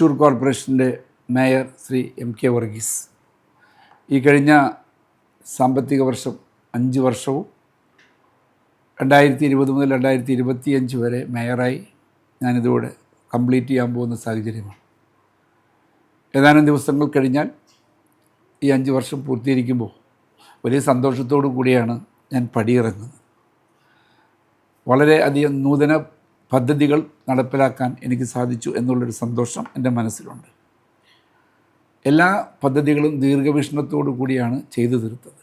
തൃശ്ശൂർ കോർപ്പറേഷന്റെ mayor Shri M K Varghese. ഈ കഴിഞ്ഞ സാമ്പത്തിക വർഷം അഞ്ച് വർഷവും രണ്ടായിരത്തി ഇരുപത് മുതൽ രണ്ടായിരത്തി ഇരുപത്തിയഞ്ച് വരെ മേയറായി ഞാനിതോടെ കംപ്ലീറ്റ് ചെയ്യാൻ പോകുന്ന സാഹചര്യമാണ്. ഏതാനും ദിവസങ്ങൾ കഴിഞ്ഞാൽ ഈ അഞ്ച് വർഷം പൂർത്തീകരിക്കുമ്പോൾ വലിയ സന്തോഷത്തോടു കൂടിയാണ് ഞാൻ പടിയിറങ്ങുന്നത്. വളരെ അധികം നൂതന പദ്ധതികൾ നടപ്പിലാക്കാൻ എനിക്ക് സാധിച്ചു എന്നുള്ളൊരു സന്തോഷം എന്റെ മനസ്സിലുണ്ട്. എല്ലാ പദ്ധതികളും ദീർഘവീക്ഷണത്തോടു കൂടിയാണ് ചെയ്തു തീർത്തത്.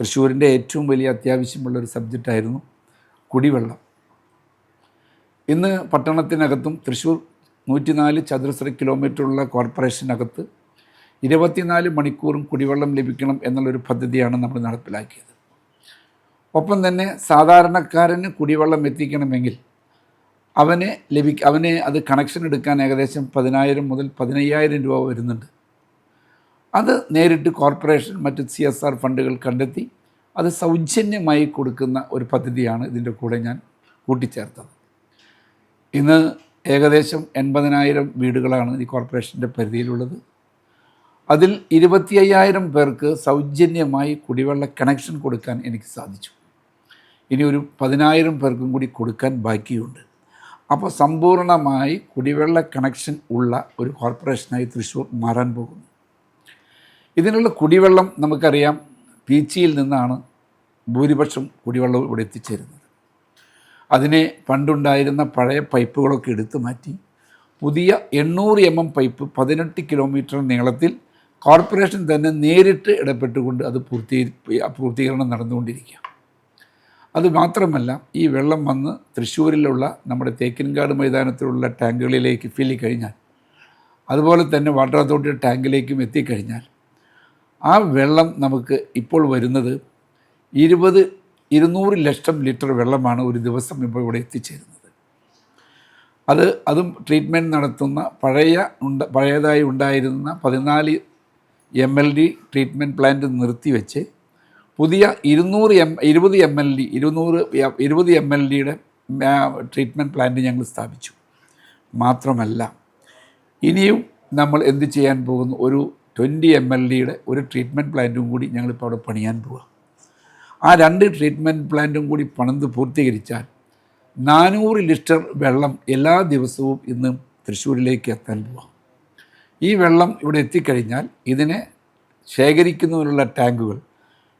തൃശ്ശൂരിന്റെ ഏറ്റവും വലിയ അത്യാവശ്യമുള്ളൊരു സബ്ജക്റ്റായിരുന്നു കുടിവെള്ളം. ഇന്ന് പട്ടണത്തിനകത്തും തൃശ്ശൂർ നൂറ്റിനാല് ചതുരശ്ര കിലോമീറ്ററുള്ള കോർപ്പറേഷനകത്ത് ഇരുപത്തിനാല് മണിക്കൂറും കുടിവെള്ളം ലഭിക്കണം എന്നുള്ളൊരു പദ്ധതിയാണ് നമ്മൾ നടപ്പിലാക്കിയത്. ഒപ്പം തന്നെ സാധാരണക്കാരന് കുടിവെള്ളം എത്തിക്കണമെങ്കിൽ അവനെ ലഭി അവനെ അത് കണക്ഷൻ എടുക്കാൻ ഏകദേശം പതിനായിരം മുതൽ പതിനയ്യായിരം രൂപ വരുന്നുണ്ട്. അത് നേരിട്ട് കോർപ്പറേഷൻ മറ്റ് സി എസ് ആർ ഫണ്ടുകൾ കണ്ടെത്തി അത് സൗജന്യമായി കൊടുക്കുന്ന ഒരു പദ്ധതിയാണ് ഇതിന്റെ കൂടെ ഞാൻ കൂട്ടിച്ചേർത്തത്. ഇന്ന് ഏകദേശം എൺപതിനായിരം വീടുകളാണ് ഈ കോർപ്പറേഷന്റെ പരിധിയിലുള്ളത്. അതിൽ ഇരുപത്തി അയ്യായിരം പേർക്ക് സൗജന്യമായി കുടിവെള്ള കണക്ഷൻ കൊടുക്കാൻ എനിക്ക് സാധിച്ചു. ഇനി ഒരു പതിനായിരം പേർക്കും കൂടി കൊടുക്കാൻ ബാക്കിയുണ്ട്. അപ്പോൾ സമ്പൂർണമായി കുടിവെള്ള കണക്ഷൻ ഉള്ള ഒരു കോർപ്പറേഷനായി തൃശ്ശൂർ മാറാൻ പോകുന്നു. ഇതിനുള്ള കുടിവെള്ളം നമുക്കറിയാം പീച്ചിയിൽ നിന്നാണ് ഭൂരിപക്ഷം കുടിവെള്ളം ഇവിടെ എത്തിച്ചേരുന്നത്. അതിനെ പണ്ടുണ്ടായിരുന്ന പഴയ പൈപ്പുകളൊക്കെ എടുത്തു മാറ്റി പുതിയ എണ്ണൂറ് എം എം പൈപ്പ് പതിനെട്ട് കിലോമീറ്റർ നീളത്തിൽ കോർപ്പറേഷൻ തന്നെ നേരിട്ട് ഇടപെട്ടുകൊണ്ട് അത് പൂർത്തീ പൂർത്തീകരണം നടന്നുകൊണ്ടിരിക്കുക അത് മാത്രമല്ല ഈ വെള്ളം വന്ന് തൃശ്ശൂരിലുള്ള നമ്മുടെ തേക്കിൻകാട് മൈതാനത്തിലുള്ള ടാങ്കുകളിലേക്ക് ഫില്ലി കഴിഞ്ഞാൽ അതുപോലെ തന്നെ വാട്ടർ അതോറിറ്റി ടാങ്കിലേക്കും എത്തിക്കഴിഞ്ഞാൽ ആ വെള്ളം നമുക്ക് ഇപ്പോൾ വരുന്നത് ഇരുപത് ഇരുന്നൂറ് ലക്ഷം ലിറ്റർ വെള്ളമാണ് ഒരു ദിവസം ഇപ്പോൾ ഇവിടെ എത്തിച്ചേരുന്നത്. അത് അതും ട്രീറ്റ്മെന്റ് നടത്തുന്ന പഴയ ഉണ്ട പഴയതായി ഉണ്ടായിരുന്ന പതിനാല് M L D treatment plant നിർത്തിവെച്ച് പുതിയ ഇരുന്നൂറ് എം ഇരുപത് എം എൽ ഡി ഇരുന്നൂറ് ഇരുപത് എം എൽ ഡിയുടെ ട്രീറ്റ്മെന്റ് പ്ലാന്റ് ഞങ്ങൾ സ്ഥാപിച്ചു. മാത്രമല്ല ഇനിയും നമ്മൾ എന്ത് ചെയ്യാൻ പോകുന്നു? ഒരു ട്വന്റി എം എൽ ഡിയുടെ ഒരു ട്രീറ്റ്മെന്റ് പ്ലാന്റും കൂടി ഞങ്ങളിപ്പോൾ അവിടെ പണിയാൻ പോവുക ആ രണ്ട് ട്രീറ്റ്മെന്റ് പ്ലാന്റും കൂടി പണിത് പൂർത്തീകരിച്ചാൽ നാനൂറ് ലിറ്റർ വെള്ളം എല്ലാ ദിവസവും ഇന്ന് തൃശ്ശൂരിലേക്ക് എത്താൻ പോവാം. ഈ വെള്ളം ഇവിടെ എത്തിക്കഴിഞ്ഞാൽ ഇതിനെ ശേഖരിക്കുന്നതിനുള്ള ടാങ്കുകൾ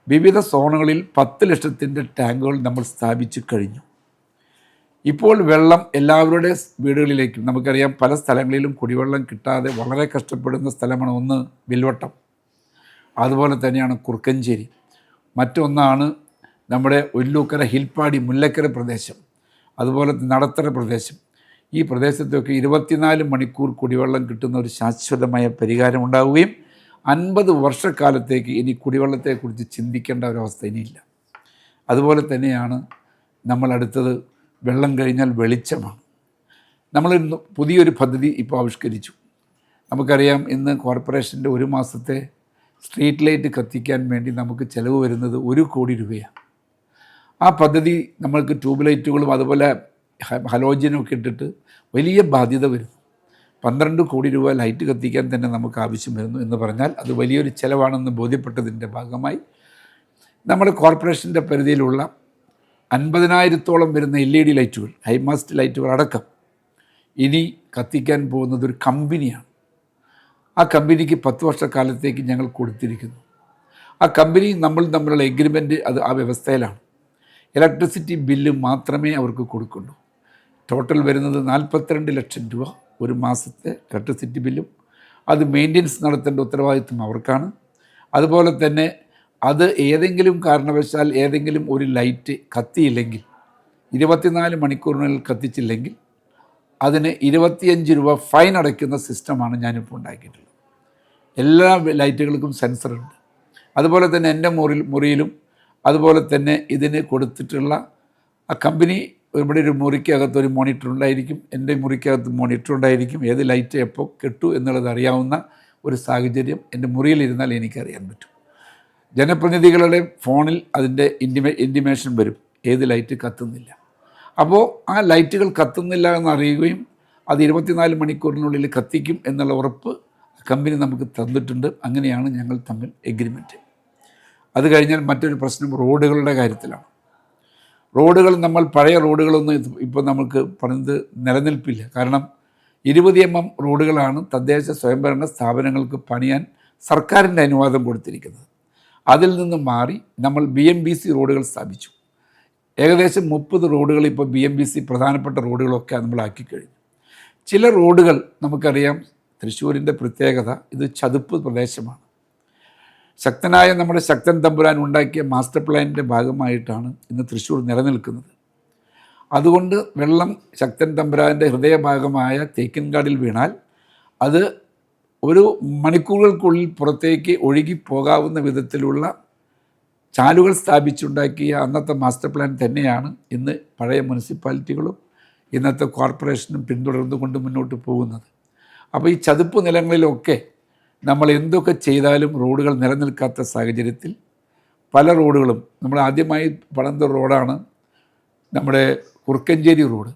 വിവിധ സോണുകളിൽ പത്ത് ലക്ഷത്തിന്റെ ടാങ്കുകൾ നമ്മൾ സ്ഥാപിച്ചു കഴിഞ്ഞു. ഇപ്പോൾ വെള്ളം എല്ലാവരുടെ വീടുകളിലേക്കും നമുക്കറിയാം പല സ്ഥലങ്ങളിലും കുടിവെള്ളം കിട്ടാതെ വളരെ കഷ്ടപ്പെടുന്ന സ്ഥലമാണ് ഒന്ന് വിൽവട്ടം. അതുപോലെ തന്നെയാണ് കുറുക്കഞ്ചേരി. മറ്റൊന്നാണ് നമ്മുടെ ഒല്ലൂക്കര ഹിൽപ്പാടി മുല്ലക്കര പ്രദേശം. അതുപോലെ നടത്തറ പ്രദേശം. ഈ പ്രദേശത്തൊക്കെ ഇരുപത്തിനാല് മണിക്കൂർ കുടിവെള്ളം കിട്ടുന്ന ഒരു ശാശ്വതമായ പരിഹാരം ഉണ്ടാവുകയും അൻപത് വർഷക്കാലത്തേക്ക് ഇനി കുടിവെള്ളത്തെക്കുറിച്ച് ചിന്തിക്കേണ്ട ഒരവസ്ഥ ഇനിയില്ല. അതുപോലെ തന്നെയാണ് നമ്മൾ അടുത്തത് വെള്ളം കഴിഞ്ഞാൽ വെളിച്ചമാണ്. നമ്മൾ പുതിയൊരു പദ്ധതി ഇപ്പോൾ ആവിഷ്കരിച്ചു. നമുക്കറിയാം ഇന്ന് കോർപ്പറേഷന്റെ ഒരു മാസത്തെ സ്ട്രീറ്റ് ലൈറ്റ് കത്തിക്കാൻ വേണ്ടി നമുക്ക് ചിലവ് വരുന്നത് ഒരു കോടി രൂപയാണ്. ആ പദ്ധതി നമ്മൾക്ക് ട്യൂബ് ലൈറ്റുകളും അതുപോലെ ഹലോജനും ഒക്കെ ഇട്ടിട്ട് വലിയ ബാധ്യത വരുന്നു. പന്ത്രണ്ട് കോടി രൂപ ലൈറ്റ് കത്തിക്കാൻ തന്നെ നമുക്ക് ആവശ്യം വരുന്നു എന്ന് പറഞ്ഞാൽ അത് വലിയൊരു ചിലവാണെന്ന് ബോധ്യപ്പെട്ടതിന്റെ ഭാഗമായി നമ്മുടെ കോർപ്പറേഷന്റെ പരിധിയിലുള്ള അൻപതിനായിരത്തോളം വരുന്ന എൽ ഇ ഡി ലൈറ്റുകൾ ഹൈമാസ്റ്റ് ലൈറ്റുകൾ അടക്കം ഇനി കത്തിക്കാൻ പോകുന്നത് ഒരു കമ്പനിയാണ്. ആ കമ്പനിക്ക് പത്ത് വർഷക്കാലത്തേക്ക് ഞങ്ങൾ കൊടുത്തിരിക്കുന്നു. ആ കമ്പനി നമ്മൾ തമ്മിലുള്ള എഗ്രിമെന്റ് അത് ആ വ്യവസ്ഥയിലാണ്. ഇലക്ട്രിസിറ്റി ബില്ല് മാത്രമേ അവർക്ക് കൊടുക്കുള്ളൂ ടോട്ടൽ വരുന്നത് നാൽപ്പത്തിരണ്ട് ലക്ഷം രൂപ. ഒരു മാസത്തെ ഇലക്ട്രിസിറ്റി ബില്ലും അത് മെയിന്റെനൻസ് നടത്തേണ്ട ഉത്തരവാദിത്വം അവർക്കാണ്. അതുപോലെ തന്നെ അത് ഏതെങ്കിലും കാരണവശാൽ ഏതെങ്കിലും ഒരു ലൈറ്റ് കത്തിയില്ലെങ്കിൽ ഇരുപത്തിനാല് മണിക്കൂറിനുള്ളിൽ കത്തിച്ചില്ലെങ്കിൽ അതിന് ഇരുപത്തിയഞ്ച് രൂപ ഫൈൻ അടയ്ക്കുന്ന സിസ്റ്റമാണ് ഞാനിപ്പോൾ ഉണ്ടാക്കിയിട്ടുള്ളത്. എല്ലാ ലൈറ്റുകൾക്കും സെൻസറുണ്ട് അതുപോലെ തന്നെ എന്റെ മുറിയിൽ മുറിയിലും അതുപോലെ തന്നെ ഇതിന് കൊടുത്തിട്ടുള്ള ആ കമ്പനി ഇവിടെ ഒരു മുറിക്കകത്ത് ഒരു മോണിറ്റർ ഉണ്ടായിരിക്കും. എന്റെ മുറിക്കകത്ത് മോണിറ്റർ ഉണ്ടായിരിക്കും. ഏത് ലൈറ്റ് എപ്പോൾ കെട്ടു എന്നുള്ളത് അറിയാവുന്ന ഒരു സാഹചര്യം എന്റെ മുറിയിലിരുന്നാൽ എനിക്കറിയാൻ പറ്റും. ജനപ്രതിനിധികളുടെ ഫോണിൽ അതിന്റെ ഇന്റിമേ ഇന്റിമേഷൻ വരും. ഏത് ലൈറ്റ് കത്തുന്നില്ല. അപ്പോൾ ആ ലൈറ്റുകൾ കത്തുന്നില്ല എന്ന് അറിയുകയും അത് ഇരുപത്തിനാല് മണിക്കൂറിനുള്ളിൽ കത്തിക്കും എന്നുള്ള ഉറപ്പ് കമ്പനി നമുക്ക് തന്നിട്ടുണ്ട്. അങ്ങനെയാണ് ഞങ്ങൾ തമ്മിൽ എഗ്രിമെന്റ് അത് കഴിഞ്ഞാൽ മറ്റൊരു പ്രശ്നം റോഡുകളുടെ കാര്യത്തിലാണ്. റോഡുകൾ നമ്മൾ പഴയ റോഡുകളൊന്നും ഇപ്പോൾ നമുക്ക് പണിത് നിലനിൽപ്പില്ല. കാരണം ഇരുപത് എം എം റോഡുകളാണ് തദ്ദേശ സ്വയംഭരണ സ്ഥാപനങ്ങൾക്ക് പണിയാൻ സർക്കാരിന്റെ അനുവാദം കൊടുത്തിരിക്കുന്നത്. അതിൽ നിന്ന് മാറി നമ്മൾ ബി എം ബി സി റോഡുകൾ സ്ഥാപിച്ചു. ഏകദേശം മുപ്പത് റോഡുകൾ ഇപ്പോൾ ബി എം ബി സി പ്രധാനപ്പെട്ട റോഡുകളൊക്കെ നമ്മൾ ആക്കി കഴിഞ്ഞു. ചില റോഡുകൾ നമുക്കറിയാം തൃശ്ശൂരിന്റെ പ്രത്യേകത ഇത് ചതുപ്പ് പ്രദേശമാണ്. ശക്തനായ നമ്മുടെ ശക്തൻ തമ്പുരാൻ ഉണ്ടാക്കിയ മാസ്റ്റർ പ്ലാനിന്റെ ഭാഗമായിട്ടാണ് ഇന്ന് തൃശ്ശൂർ നിലനിൽക്കുന്നത്. അതുകൊണ്ട് വെള്ളം ശക്തൻ തമ്പുരാന്റെ ഹൃദയഭാഗമായ തേക്കിൻകാടിൽ വീണാൽ അത് ഒരു മണിക്കൂറുകൾക്കുള്ളിൽ പുറത്തേക്ക് ഒഴുകി പോകാവുന്ന വിധത്തിലുള്ള ചാലുകൾ സ്ഥാപിച്ചുണ്ടാക്കിയ അന്നത്തെ മാസ്റ്റർ പ്ലാൻ തന്നെയാണ് ഇന്ന് പഴയ മുനിസിപ്പാലിറ്റികളും ഇന്നത്തെ കോർപ്പറേഷനും പിന്തുടർന്നുകൊണ്ട് മുന്നോട്ട് പോകുന്നത്. അപ്പോൾ ഈ ചതുപ്പ് നിലങ്ങളിലൊക്കെ നമ്മൾ എന്തൊക്കെ ചെയ്താലും റോഡുകൾ നിലനിൽക്കാത്ത സാഹചര്യത്തിൽ പല റോഡുകളും നമ്മൾ ആദ്യമായി പണിത റോഡാണ് നമ്മുടെ കുറുക്കഞ്ചേരി റോഡ്.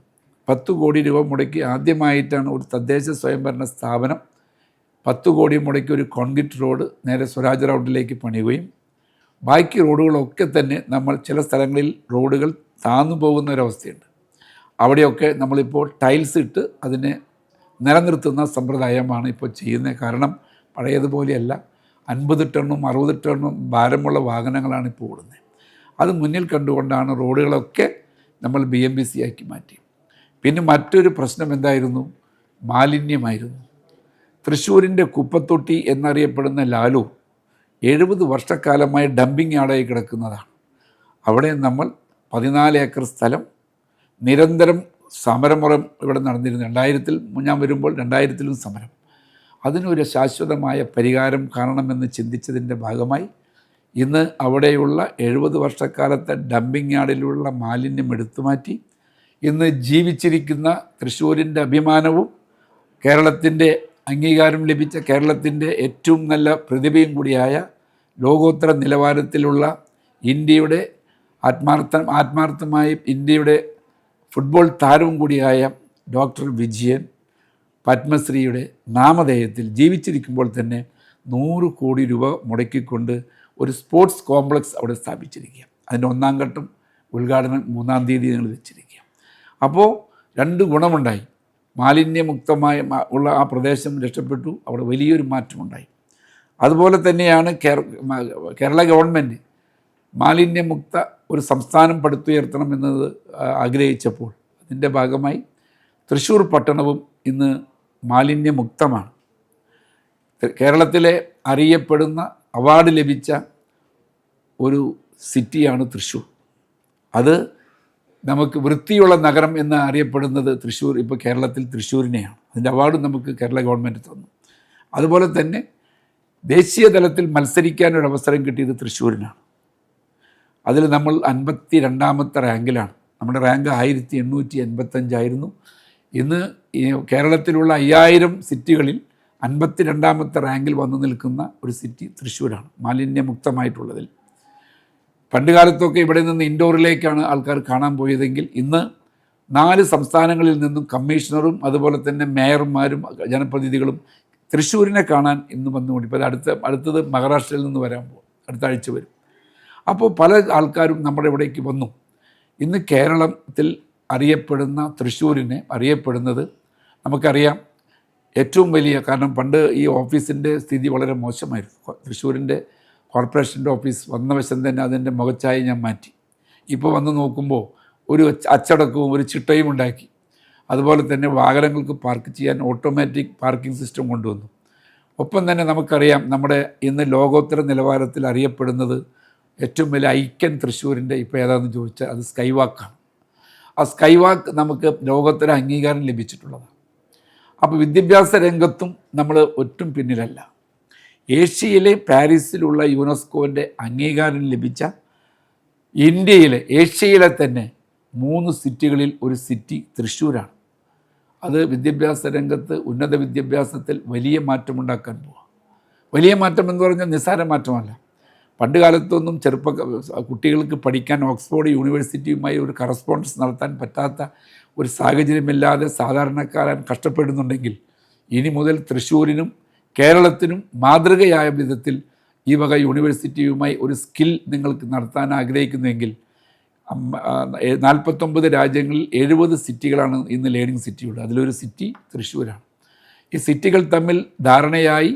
പത്ത് കോടി രൂപ മുടക്കി ആദ്യമായിട്ടാണ് ഒരു തദ്ദേശ സ്വയംഭരണ സ്ഥാപനം പത്ത് കോടി മുടക്കി ഒരു കോൺക്രീറ്റ് റോഡ് നേരെ സ്വരാജ് റൗണ്ടിലേക്ക് പണിയുകയും ബാക്കി റോഡുകളൊക്കെ തന്നെ നമ്മൾ ചില സ്ഥലങ്ങളിൽ റോഡുകൾ താന്നു പോകുന്ന ഒരവസ്ഥയുണ്ട് അവിടെയൊക്കെ നമ്മളിപ്പോൾ ടൈൽസ് ഇട്ട് അതിനെ നിലനിർത്തുന്ന സമ്പ്രദായമാണ് ഇപ്പോൾ ചെയ്യുന്നത്. കാരണം പഴയതുപോലെയല്ല. അൻപത് ടണ്ണും അറുപത് ടണ്ണും ഭാരമുള്ള വാഹനങ്ങളാണ് ഇപ്പോൾ ഓടുന്നത്. അത് മുന്നിൽ കണ്ടുകൊണ്ടാണ് റോഡുകളൊക്കെ നമ്മൾ ബി എം ബി സി ആക്കി മാറ്റി. പിന്നെ മറ്റൊരു പ്രശ്നം എന്തായിരുന്നു? മാലിന്യമായിരുന്നു. തൃശ്ശൂരിന്റെ കുപ്പത്തൊട്ടി എന്നറിയപ്പെടുന്ന ലാലു എഴുപത് വർഷക്കാലമായി ഡംപിങ് യാർഡായി കിടക്കുന്നതാണ്. അവിടെ നമ്മൾ പതിനാല് ഏക്കർ സ്ഥലം നിരന്തരം സമരമുറം ഇവിടെ നടന്നിരുന്നു. രണ്ടായിരത്തിൽ ഞാൻ വരുമ്പോൾ രണ്ടായിരത്തിലും സമരം. അതിനൊരു ശാശ്വതമായ പരിഹാരം കാണണമെന്ന് ചിന്തിച്ചതിന്റെ ഭാഗമായി ഇന്ന് അവിടെയുള്ള എഴുപത് വർഷക്കാലത്തെ ഡംപിങ് യാർഡിലുള്ള മാലിന്യം എടുത്തു മാറ്റി ഇന്ന് ജീവിച്ചിരിക്കുന്ന തൃശ്ശൂരിന്റെ അഭിമാനവും കേരളത്തിന്റെ അംഗീകാരം ലഭിച്ച കേരളത്തിന്റെ ഏറ്റവും നല്ല പ്രതിഭയും കൂടിയായ ലോകോത്തര നിലവാരത്തിലുള്ള ഇന്ത്യയുടെ ആത്മാർത്ഥ ആത്മാർത്ഥമായി ഇന്ത്യയുടെ ഫുട്ബോൾ താരവും കൂടിയായ ഡോക്ടർ വിജയൻ പത്മശ്രീയുടെ നാമധേയത്തിൽ ജീവിച്ചിരിക്കുമ്പോൾ തന്നെ നൂറ് കോടി രൂപ മുടക്കിക്കൊണ്ട് ഒരു സ്പോർട്സ് കോംപ്ലക്സ് അവിടെ സ്ഥാപിച്ചിരിക്കുക. അതിന്റെ ഒന്നാം ഘട്ടം ഉദ്ഘാടനം മൂന്നാം തീയതി ഞങ്ങൾ വെച്ചിരിക്കുക. അപ്പോൾ രണ്ട് ഗുണമുണ്ടായി. മാലിന്യമുക്തമായ ഉള്ള ആ പ്രദേശം രക്ഷപ്പെട്ടു. അവിടെ വലിയൊരു മാറ്റമുണ്ടായി. അതുപോലെ തന്നെയാണ് കേരള ഗവൺമെന്റ് മാലിന്യമുക്ത ഒരു സംസ്ഥാനം പടുത്തുയർത്തണം എന്നത് ആ, ആഗ്രഹിച്ചപ്പോൾ അതിന്റെ ഭാഗമായി തൃശ്ശൂർ പട്ടണവും ഇന്ന് മാലിന്യമുക്തമാണ്. കേരളത്തിലെ അറിയപ്പെടുന്ന അവാർഡ് ലഭിച്ച ഒരു സിറ്റിയാണ് തൃശ്ശൂർ. അത് നമുക്ക് വൃത്തിയുള്ള നഗരം എന്ന് അറിയപ്പെടുന്നത് തൃശ്ശൂർ ഇപ്പോൾ കേരളത്തിൽ തൃശ്ശൂരിനെയാണ്. അതിന്റെ അവാർഡ് നമുക്ക് കേരള ഗവൺമെന്റ് തന്നു. അതുപോലെ തന്നെ ദേശീയ തലത്തിൽ മത്സരിക്കാനൊരു അവസരം കിട്ടിയത് തൃശ്ശൂരിനാണ്. അതിൽ നമ്മൾ അൻപത്തി രണ്ടാമത്തെ റാങ്കിലാണ്. നമ്മുടെ റാങ്ക് ആയിരത്തി എണ്ണൂറ്റി എൺപത്തഞ്ചായിരുന്നു. ഇന്ന് ഈ കേരളത്തിലുള്ള അയ്യായിരം സിറ്റികളിൽ അൻപത്തി രണ്ടാമത്തെ റാങ്കിൽ വന്നു നിൽക്കുന്ന ഒരു സിറ്റി തൃശ്ശൂരാണ് മാലിന്യമുക്തമായിട്ടുള്ളതിൽ. പണ്ട് കാലത്തൊക്കെ ഇവിടെ നിന്ന് ഇൻഡോറിലേക്കാണ് ആൾക്കാർ കാണാൻ പോയതെങ്കിൽ ഇന്ന് നാല് സംസ്ഥാനങ്ങളിൽ നിന്നും കമ്മീഷണറും അതുപോലെ തന്നെ മേയർമാരും ജനപ്രതിനിധികളും തൃശ്ശൂരിനെ കാണാൻ ഇന്ന് വന്നുകൊണ്ട് ഇപ്പോൾ അടുത്ത അടുത്തത് മഹാരാഷ്ട്രയിൽ നിന്ന് വരാൻ പോകും അടുത്ത ആഴ്ച വരും. അപ്പോൾ പല ആൾക്കാരും നമ്മുടെ ഇവിടേക്ക് വന്നു. ഇന്ന് കേരളത്തിൽ അറിയപ്പെടുന്ന തൃശ്ശൂരിനെ അറിയപ്പെടുന്നത് നമുക്കറിയാം ഏറ്റവും വലിയ കാരണം പണ്ട് ഈ ഓഫീസിന്റെ സ്ഥിതി വളരെ മോശമായിരുന്നു. തൃശ്ശൂരിന്റെ കോർപ്പറേഷന്റെ ഓഫീസ് വന്ന വശം തന്നെ അതിന്റെ മുഖച്ചായ ഞാൻ മാറ്റി. ഇപ്പോൾ വന്ന് നോക്കുമ്പോൾ ഒരു അച്ചടക്കവും ഒരു ചിട്ടയും ഉണ്ടാക്കി. അതുപോലെ തന്നെ വാഹനങ്ങൾക്ക് പാർക്ക് ചെയ്യാൻ ഓട്ടോമാറ്റിക് പാർക്കിംഗ് സിസ്റ്റം കൊണ്ടുവന്നു. ഒപ്പം തന്നെ നമുക്കറിയാം നമ്മുടെ ഇന്ന് ലോകോത്തര നിലവാരത്തിൽ അറിയപ്പെടുന്നത് ഏറ്റവും വലിയ ഐക്യൻ തൃശ്ശൂരിന്റെ ഇപ്പോൾ ഏതാണെന്ന് ചോദിച്ചാൽ അത് സ്കൈവാക്കാണ്. ആ സ്കൈവാക്ക് നമുക്ക് ലോകോത്തര അംഗീകാരം ലഭിച്ചിട്ടുള്ളതാണ്. അപ്പോൾ വിദ്യാഭ്യാസ രംഗത്തും നമ്മൾ ഒട്ടും പിന്നിലല്ല. ഏഷ്യയിലെ പാരീസിലുള്ള യുനെസ്കോന്റെ അംഗീകാരം ലഭിച്ച ഇന്ത്യയിലെ ഏഷ്യയിലെ തന്നെ മൂന്ന് സിറ്റികളിൽ ഒരു സിറ്റി തൃശ്ശൂരാണ്. അത് വിദ്യാഭ്യാസ രംഗത്ത് ഉന്നത വിദ്യാഭ്യാസത്തിൽ വലിയ മാറ്റമുണ്ടാക്കാൻ പോവുക വലിയ മാറ്റം എന്ന് പറഞ്ഞാൽ നിസ്സാര മാറ്റമല്ല. പണ്ട് കാലത്തൊന്നും ചെറുപ്പ കുട്ടികൾക്ക് പഠിക്കാൻ ഓക്സ്ഫോർഡ് യൂണിവേഴ്സിറ്റിയുമായി ഒരു കറസ്പോണ്ടൻസ് നടത്താൻ പറ്റാത്ത ഒരു സാഹചര്യമില്ലാതെ സാധാരണക്കാരൻ കഷ്ടപ്പെടുന്നുണ്ടെങ്കിൽ ഇനി മുതൽ തൃശ്ശൂരിനും കേരളത്തിനും മാതൃകയായ വിധത്തിൽ ഈ വക യൂണിവേഴ്സിറ്റിയുമായി ഒരു സ്കിൽ നിങ്ങൾക്ക് നടത്താൻ ആഗ്രഹിക്കുന്നുവെങ്കിൽ നാൽപ്പത്തൊമ്പത് രാജ്യങ്ങളിൽ എഴുപത് സിറ്റികളാണ് ഇന്ന് ലേണിംഗ് സിറ്റിയുള്ളത് അതിലൊരു സിറ്റി തൃശ്ശൂരാണ്. ഈ സിറ്റികൾ തമ്മിൽ ധാരണയായി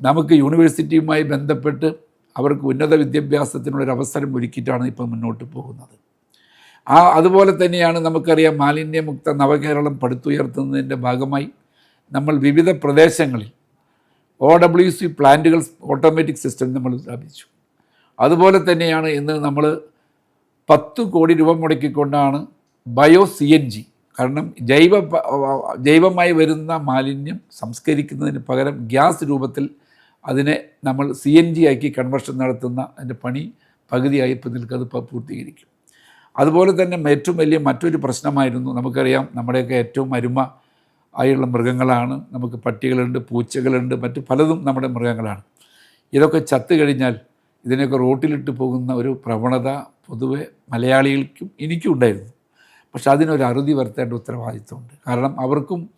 നമുക്ക് യൂണിവേഴ്സിറ്റിയുമായി ബന്ധപ്പെട്ട് അവർക്ക് ഉന്നത വിദ്യാഭ്യാസത്തിനുള്ളൊരു അവസരം ഒരുക്കിയിട്ടാണ് ഇപ്പം മുന്നോട്ട് പോകുന്നത്. ആ അതുപോലെ തന്നെയാണ് നമുക്കറിയാം മാലിന്യമുക്ത നവകേരളം പടുത്തുയർത്തുന്നതിന്റെ ഭാഗമായി നമ്മൾ വിവിധ പ്രദേശങ്ങളിൽ ഒ ഡബ്ല്യു സി പ്ലാന്റുകൾ ഓട്ടോമാറ്റിക് സിസ്റ്റം നമ്മൾ സ്ഥാപിച്ചു. അതുപോലെ തന്നെയാണ് ഇന്ന് നമ്മൾ പത്ത് കോടി രൂപ മുടക്കിക്കൊണ്ടാണ് ബയോ സി എൻ ജി കാരണം ജൈവ ജൈവമായി വരുന്ന മാലിന്യം സംസ്കരിക്കുന്നതിന് പകരം ഗ്യാസ് രൂപത്തിൽ അതിനെ നമ്മൾ സി എൻ ജി ആക്കി കൺവെർഷൻ നടത്തുന്ന അതിന്റെ പണി പകുതിയായി ഇപ്പോൾ ഇപ്പോൾ പൂർത്തീകരിക്കും. അതുപോലെ തന്നെ ഏറ്റവും വലിയ മറ്റൊരു പ്രശ്നമായിരുന്നു നമുക്കറിയാം നമ്മുടെയൊക്കെ ഏറ്റവും അരുമ ആയുള്ള മൃഗങ്ങളാണ്. നമുക്ക് പട്ടികളുണ്ട് പൂച്ചകളുണ്ട് മറ്റു പലതും നമ്മുടെ മൃഗങ്ങളാണ്. ഇതൊക്കെ ചത്തു കഴിഞ്ഞാൽ ഇതിനൊക്കെ റോട്ടിലിട്ട് പോകുന്ന ഒരു പ്രവണത പൊതുവെ മലയാളികൾക്കും എനിക്കും ഉണ്ടായിരുന്നു. പക്ഷെ അതിനൊരു അറുതി വരുത്തേണ്ട ഉത്തരവാദിത്വമുണ്ട്. കാരണം അവർക്കും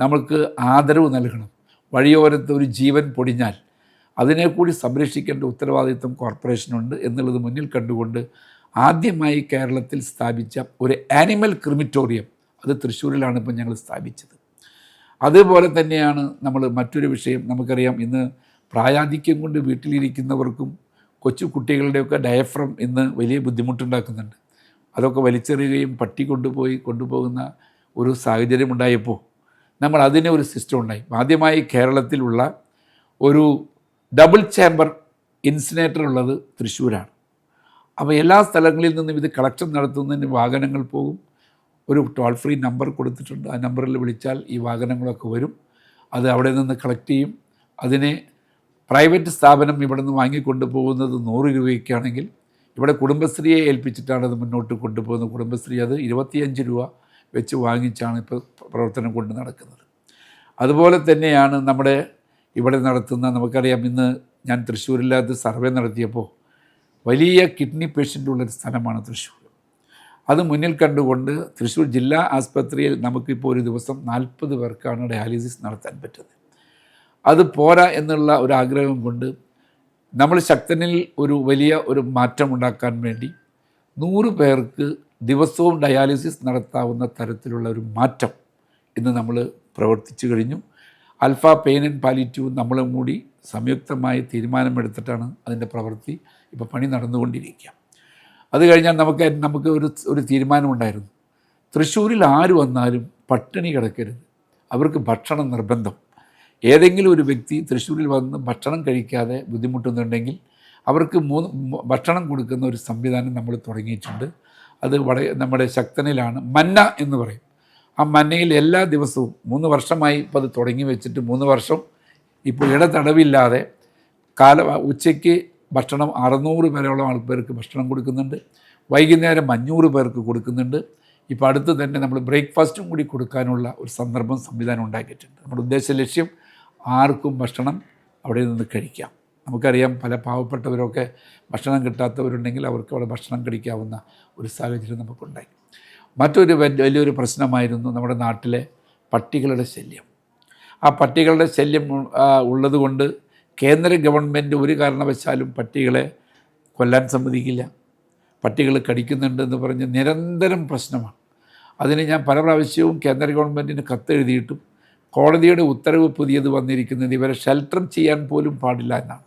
നമ്മൾക്ക് ആദരവ് നൽകണം. വഴിയോരത്ത് ഒരു ജീവൻ പൊടിഞ്ഞാൽ അതിനെ കൂടി സംരക്ഷിക്കേണ്ട ഉത്തരവാദിത്വം കോർപ്പറേഷനുണ്ട് എന്നുള്ളത് മുന്നിൽ കണ്ടുകൊണ്ട് ആദ്യമായി കേരളത്തിൽ സ്ഥാപിച്ച ഒരു ആനിമൽ ക്രിമിറ്റോറിയം അത് തൃശ്ശൂരിലാണ് ഇപ്പം ഞങ്ങൾ സ്ഥാപിച്ചത്. അതുപോലെ തന്നെയാണ് നമ്മൾ മറ്റൊരു വിഷയം നമുക്കറിയാം. ഇന്ന് പ്രായാധിക്യം കൊണ്ട് വീട്ടിലിരിക്കുന്നവർക്കും കൊച്ചു കുട്ടികളുടെയൊക്കെ ഡയഫ്രം ഇന്ന് വലിയ ബുദ്ധിമുട്ടുണ്ടാക്കുന്നുണ്ട്. അതൊക്കെ വലിച്ചെറിയുകയും പട്ടി കൊണ്ടുപോയി കൊണ്ടുപോകുന്ന ഒരു സാഹചര്യം ഉണ്ടായപ്പോൾ നമ്മൾ അതിന് ഒരു സിസ്റ്റം ഉണ്ടായി. ആദ്യമായി കേരളത്തിലുള്ള ഒരു ഡബിൾ ചേംബർ ഇൻസിനേറ്റർ ഉള്ളത് തൃശ്ശൂരാണ്. അപ്പോൾ എല്ലാ സ്ഥലങ്ങളിൽ നിന്നും ഇത് കളക്ഷൻ നടത്തുന്നതിന് വാഹനങ്ങൾ പോകും. ഒരു ടോൾ ഫ്രീ നമ്പർ കൊടുത്തിട്ടുണ്ട്. ആ നമ്പറിൽ വിളിച്ചാൽ ഈ വാഹനങ്ങളൊക്കെ വരും. അത് അവിടെ നിന്ന് കളക്ട് ചെയ്യും. അതിനെ പ്രൈവറ്റ് സ്ഥാപനം ഇവിടെ നിന്ന് വാങ്ങിക്കൊണ്ടു പോകുന്നത് നൂറ് രൂപയ്ക്കാണെങ്കിൽ ഇവിടെ കുടുംബശ്രീയെ ഏൽപ്പിച്ചിട്ടാണ് അത് മുന്നോട്ട് കൊണ്ടുപോകുന്നത്. കുടുംബശ്രീ അത് ഇരുപത്തിയഞ്ച് രൂപ വെച്ച് വാങ്ങിച്ചാണ് ഇപ്പോൾ പ്രവർത്തനം കൊണ്ട് നടക്കുന്നത്. അതുപോലെ തന്നെയാണ് നമ്മുടെ ഇവിടെ നടത്തുന്ന നമുക്കറിയാം ഇന്ന് ഞാൻ തൃശ്ശൂരിലത് സർവേ നടത്തിയപ്പോൾ വലിയ കിഡ്നി പേഷ്യന്റ് ഉള്ളൊരു സ്ഥലമാണ് തൃശ്ശൂർ. അത് മുന്നിൽ കണ്ടുകൊണ്ട് തൃശ്ശൂർ ജില്ലാ ആസ്പത്രിയിൽ നമുക്കിപ്പോൾ ഒരു ദിവസം നാൽപ്പത് പേർക്കാണ് ഡയാലിസിസ് നടത്താൻ പറ്റുന്നത്. അത് പോരാ എന്നുള്ള ഒരു ആഗ്രഹം കൊണ്ട് നമ്മൾ ശക്തനിൽ ഒരു വലിയ ഒരു മാറ്റം ഉണ്ടാക്കാൻ വേണ്ടി നൂറ് പേർക്ക് ദിവസവും ഡയാലിസിസ് നടത്താവുന്ന തരത്തിലുള്ള ഒരു മാറ്റം ഇന്ന് നമ്മൾ പ്രവർത്തിച്ചു കഴിഞ്ഞു. അൽഫ പെയിൻ ആൻഡ് പാലിറ്റീവ് നമ്മളും കൂടി സംയുക്തമായി തീരുമാനമെടുത്തിട്ടാണ് അതിന്റെ പ്രവൃത്തി ഇപ്പോൾ പണി നടന്നുകൊണ്ടിരിക്കുക. അത് കഴിഞ്ഞാൽ നമുക്ക് നമുക്ക് ഒരു ഒരു തീരുമാനമുണ്ടായിരുന്നു. തൃശ്ശൂരിൽ ആര് വന്നാലും പട്ടിണി കിടക്കരുത്. അവർക്ക് ഭക്ഷണം നിർബന്ധം. ഏതെങ്കിലും ഒരു വ്യക്തി തൃശ്ശൂരിൽ വന്ന് ഭക്ഷണം കഴിക്കാതെ ബുദ്ധിമുട്ടുന്നുണ്ടെങ്കിൽ അവർക്ക് മൂന്ന് ഭക്ഷണം കൊടുക്കുന്ന ഒരു സംവിധാനം നമ്മൾ തുടങ്ങിയിട്ടുണ്ട്. അത് വളരെ നമ്മുടെ ശക്തനിലാണ് മന്ന എന്ന് പറയും. ആ മന്നയിൽ എല്ലാ ദിവസവും മൂന്ന് വർഷമായി ഇപ്പോൾ അത് തുടങ്ങി വെച്ചിട്ട് മൂന്ന് വർഷം ഇപ്പോൾ ഇടതടവില്ലാതെ കാല ഉച്ചയ്ക്ക് ഭക്ഷണം അറുന്നൂറ് പേരോളം ആൾക്കാർക്ക് ഭക്ഷണം കൊടുക്കുന്നുണ്ട്. വൈകുന്നേരം അഞ്ഞൂറ് പേർക്ക് കൊടുക്കുന്നുണ്ട്. ഇപ്പോൾ അടുത്ത് തന്നെ നമ്മൾ ബ്രേക്ക്ഫാസ്റ്റും കൂടി കൊടുക്കാനുള്ള ഒരു സന്ദർഭം സംവിധാനം ഉണ്ടാക്കിയിട്ടുണ്ട്. നമ്മുടെ ഉദ്ദേശ ലക്ഷ്യം ആർക്കും ഭക്ഷണം അവിടെ നിന്ന് കഴിക്കാം. നമുക്കറിയാം പല പാവപ്പെട്ടവരൊക്കെ ഭക്ഷണം കിട്ടാത്തവരുണ്ടെങ്കിൽ അവർക്ക് അവിടെ ഭക്ഷണം കഴിക്കാവുന്ന ഒരു സാഹചര്യം നമുക്കുണ്ടായി. മറ്റൊരു വലിയൊരു പ്രശ്നമായിരുന്നു നമ്മുടെ നാട്ടിലെ പട്ടികളുടെ ശല്യം. ആ പട്ടികളുടെ ശല്യം ഉള്ളതുകൊണ്ട് കേന്ദ്ര ഗവൺമെന്റ് ഒരു കാരണവശാലും പട്ടികളെ കൊല്ലാൻ സമ്മതിക്കില്ല. പട്ടികൾ കടിക്കുന്നുണ്ടെന്ന് പറഞ്ഞ് നിരന്തരം പ്രശ്നമാണ്. അതിന് ഞാൻ പല പ്രാവശ്യവും കേന്ദ്ര ഗവൺമെന്റിന് കത്തെഴുതിയിട്ടും കോടതിയുടെ ഉത്തരവ് പുതിയത് വന്നിരിക്കുന്നത് ഇവരെ ഷെൽട്ടർ ചെയ്യാൻ പോലും പാടില്ല എന്നാണ്.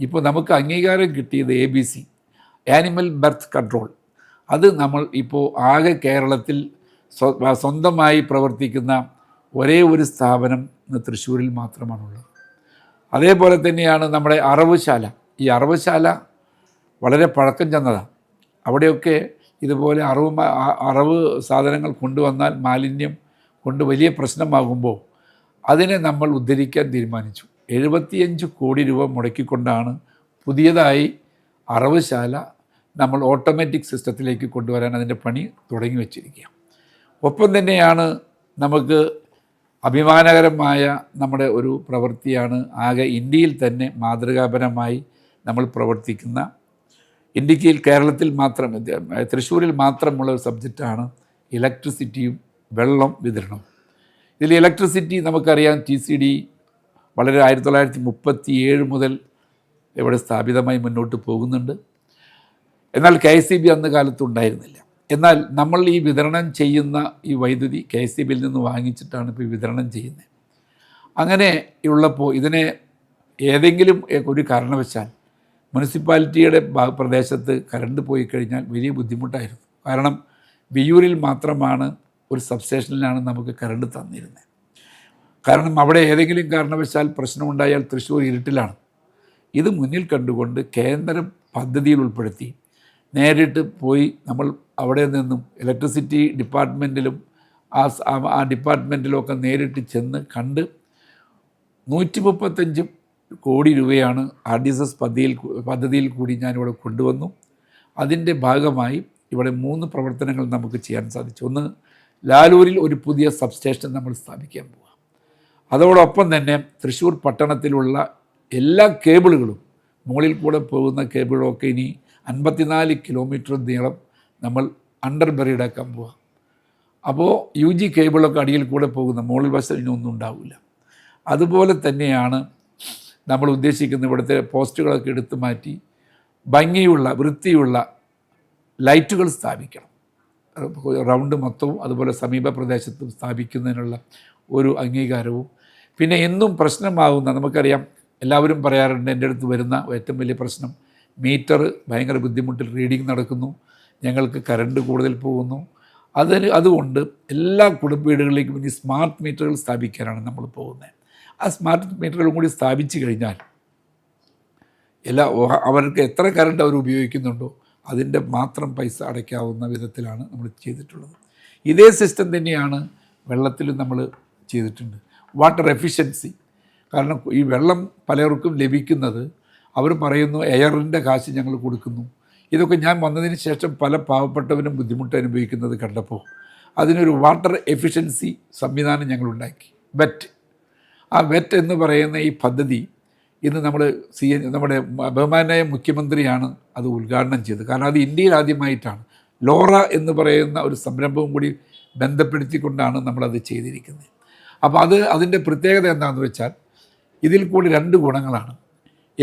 ഇപ്പോൾ നമുക്ക് അംഗീകാരം കിട്ടിയത് A B C animal birth control അത് നമ്മൾ ഇപ്പോൾ ആകെ കേരളത്തിൽ സ്വ- സ്വന്തമായി പ്രവർത്തിക്കുന്ന ഒരേ ഒരു സ്ഥാപനം തൃശ്ശൂരിൽ മാത്രമാണുള്ളത്. അതേപോലെ തന്നെയാണ് നമ്മുടെ അറവുശാല. ഈ അറവുശാല വളരെ പഴക്കം ചെന്നതാണ് അവിടെയൊക്കെ ഇതുപോലെ അറവ് അറവ് സാധനങ്ങൾ കൊണ്ടുവന്നാൽ മാലിന്യം കൊണ്ട് വലിയ പ്രശ്നമാകുമ്പോൾ അതിനെ നമ്മൾ ഉദ്ധരിക്കാൻ തീരുമാനിച്ചു. എഴുപത്തിയഞ്ച് കോടി രൂപ മുടക്കിക്കൊണ്ടാണ് പുതിയതായി അറവുശാല നമ്മൾ ഓട്ടോമാറ്റിക് സിസ്റ്റത്തിലേക്ക് കൊണ്ടുവരാൻ അതിന്റെ പണി തുടങ്ങി വച്ചിരിക്കുക ഒപ്പം തന്നെയാണ് നമുക്ക് അഭിമാനകരമായ നമ്മുടെ ഒരു പ്രവൃത്തിയാണ് ആകെ ഇന്ത്യയിൽ തന്നെ മാതൃകാപരമായി നമ്മൾ പ്രവർത്തിക്കുന്ന ഇന്ത്യയിൽ കേരളത്തിൽ മാത്രം തൃശ്ശൂരിൽ മാത്രമുള്ള ഒരു സബ്ജക്റ്റാണ് ഇലക്ട്രിസിറ്റിയും വെള്ളം വിതരണം. ഇതിൽ ഇലക്ട്രിസിറ്റി നമുക്കറിയാം ടി സി ഡി വളരെ ആയിരത്തി തൊള്ളായിരത്തി മുപ്പത്തി ഏഴ് മുതൽ ഇവിടെ സ്ഥാപിതമായി മുന്നോട്ട് പോകുന്നുണ്ട്. എന്നാൽ കെ എസ് സി ബി അന്ന് കാലത്ത് ഉണ്ടായിരുന്നില്ല എന്നാൽ നമ്മൾ ഈ വിതരണം ചെയ്യുന്ന ഈ വൈദ്യുതി കെ എസ് സി ബിയിൽ നിന്ന് വാങ്ങിച്ചിട്ടാണ് ഇപ്പോൾ വിതരണം ചെയ്യുന്നത്. അങ്ങനെ ഉള്ളപ്പോൾ ഇതിനെ ഏതെങ്കിലും ഒരു കാരണവശാൽ മുനിസിപ്പാലിറ്റിയുടെ പ്രദേശത്ത് കറണ്ട് പോയി കഴിഞ്ഞാൽ വലിയ ബുദ്ധിമുട്ടായിരുന്നു. കാരണം വിയൂരിൽ മാത്രമാണ് ഒരു സബ്സ്റ്റേഷനിലാണ് നമുക്ക് കറണ്ട് തന്നിരുന്നത്. കാരണം അവിടെ ഏതെങ്കിലും കാരണവശാൽ പ്രശ്നമുണ്ടായാൽ തൃശ്ശൂർ ഇരുട്ടിലാണ്. ഇത് മുന്നിൽ കണ്ടുകൊണ്ട് കേന്ദ്രം പദ്ധതിയിൽ ഉൾപ്പെടുത്തി നേരിട്ട് പോയി നമ്മൾ അവിടെ നിന്നും ഇലക്ട്രിസിറ്റി ഡിപ്പാർട്ട്മെന്റിലും ആ ആ- ഡിപ്പാർട്ട്മെന്റിലുമൊക്കെ നേരിട്ട് ചെന്ന് കണ്ട് നൂറ്റി മുപ്പത്തഞ്ച് കോടി രൂപയാണ് ആർ ഡി എസ് എസ് പദ്ധതിയിൽ പദ്ധതിയിൽ കൂടി ഞാനിവിടെ കൊണ്ടുവന്നു. അതിന്റെ ഭാഗമായി ഇവിടെ മൂന്ന് പ്രവർത്തനങ്ങൾ നമുക്ക് ചെയ്യാൻ സാധിച്ചു. ഒന്ന് ലാലൂരിൽ ഒരു പുതിയ സബ്സ്റ്റേഷൻ നമ്മൾ സ്ഥാപിക്കാൻ പോവാം. അതോടൊപ്പം തന്നെ തൃശ്ശൂർ പട്ടണത്തിലുള്ള എല്ലാ കേബിളുകളും മുകളിൽ കൂടെ പോകുന്ന കേബിളൊക്കെ ഇനി അൻപത്തിനാല് കിലോമീറ്റർ നീളം നമ്മൾ അണ്ടർ ബറീഡാക്കാൻ പോവാം. അപ്പോൾ യു ജി കേബിളൊക്കെ അടിയിൽ കൂടെ പോകുന്ന മുകളിൽ വശം ഇനിയൊന്നും ഉണ്ടാവില്ല അതുപോലെ തന്നെയാണ് നമ്മൾ ഉദ്ദേശിക്കുന്ന ഇവിടുത്തെ പോസ്റ്റുകളൊക്കെ എടുത്തു മാറ്റി ഭംഗിയുള്ള വൃത്തിയുള്ള ലൈറ്റുകൾ സ്ഥാപിക്കണം. റൗണ്ട് മൊത്തവും അതുപോലെ സമീപ പ്രദേശത്തും സ്ഥാപിക്കുന്നതിനുള്ള ഒരു അംഗീകാരവും. പിന്നെ എന്നും പ്രശ്നമാകുന്ന നമുക്കറിയാം എല്ലാവരും പറയാറുണ്ട് എന്റെ അടുത്ത് വരുന്ന ഏറ്റവും വലിയ പ്രശ്നം മീറ്റർ ഭയങ്കര ബുദ്ധിമുട്ടിൽ റീഡിങ് നടക്കുന്നു. ഞങ്ങൾക്ക് കറണ്ട് കൂടുതൽ പോകുന്നു. അതിന് അതുകൊണ്ട് എല്ലാ കുടുംബ വീടുകളിലേക്കും ഇനി സ്മാർട്ട് മീറ്ററുകൾ സ്ഥാപിക്കാനാണ് നമ്മൾ പോകുന്നത്. ആ സ്മാർട്ട് മീറ്ററുകളും കൂടി സ്ഥാപിച്ചു കഴിഞ്ഞാൽ എല്ലാ അവർക്ക് എത്ര കറണ്ട് അവർ ഉപയോഗിക്കുന്നുണ്ടോ അതിന്റെ മാത്രം പൈസ അടയ്ക്കാവുന്ന വിധത്തിലാണ് നമ്മൾ ചെയ്തിട്ടുള്ളത്. ഇതേ സിസ്റ്റം തന്നെയാണ് വെള്ളത്തിലും നമ്മൾ ചെയ്തിട്ടുണ്ട്. വാട്ടർ എഫിഷ്യൻസി കാരണം ഈ വെള്ളം പലർക്കും ലഭിക്കുന്നത് അവർ പറയുന്നു എയറിന്റെ കാശ് ഞങ്ങൾ കൊടുക്കുന്നു. ഇതൊക്കെ ഞാൻ വന്നതിന് ശേഷം പല പാവപ്പെട്ടവരും ബുദ്ധിമുട്ട് അനുഭവിക്കുന്നത് കണ്ടപ്പോൾ അതിനൊരു വാട്ടർ എഫിഷ്യൻസി സംവിധാനം ഞങ്ങൾ ഉണ്ടാക്കി വെറ്റ്. ആ വെറ്റ് എന്ന് പറയുന്ന ഈ പദ്ധതി ഇന്ന് നമ്മൾ സി നമ്മുടെ ബഹുമാനായ മുഖ്യമന്ത്രിയാണ് അത് ഉദ്ഘാടനം ചെയ്തത്. കാരണം അത് ഇന്ത്യയിൽ ആദ്യമായിട്ടാണ്. ലോറ എന്ന് പറയുന്ന ഒരു സംരംഭവും കൂടി ബന്ധപ്പെടുത്തിക്കൊണ്ടാണ് നമ്മളത് ചെയ്തിരിക്കുന്നത്. അപ്പോൾ അത് അതിന്റെ പ്രത്യേകത എന്താണെന്ന് വെച്ചാൽ ഇതിൽ കൂടി രണ്ട് ഗുണങ്ങളാണ്.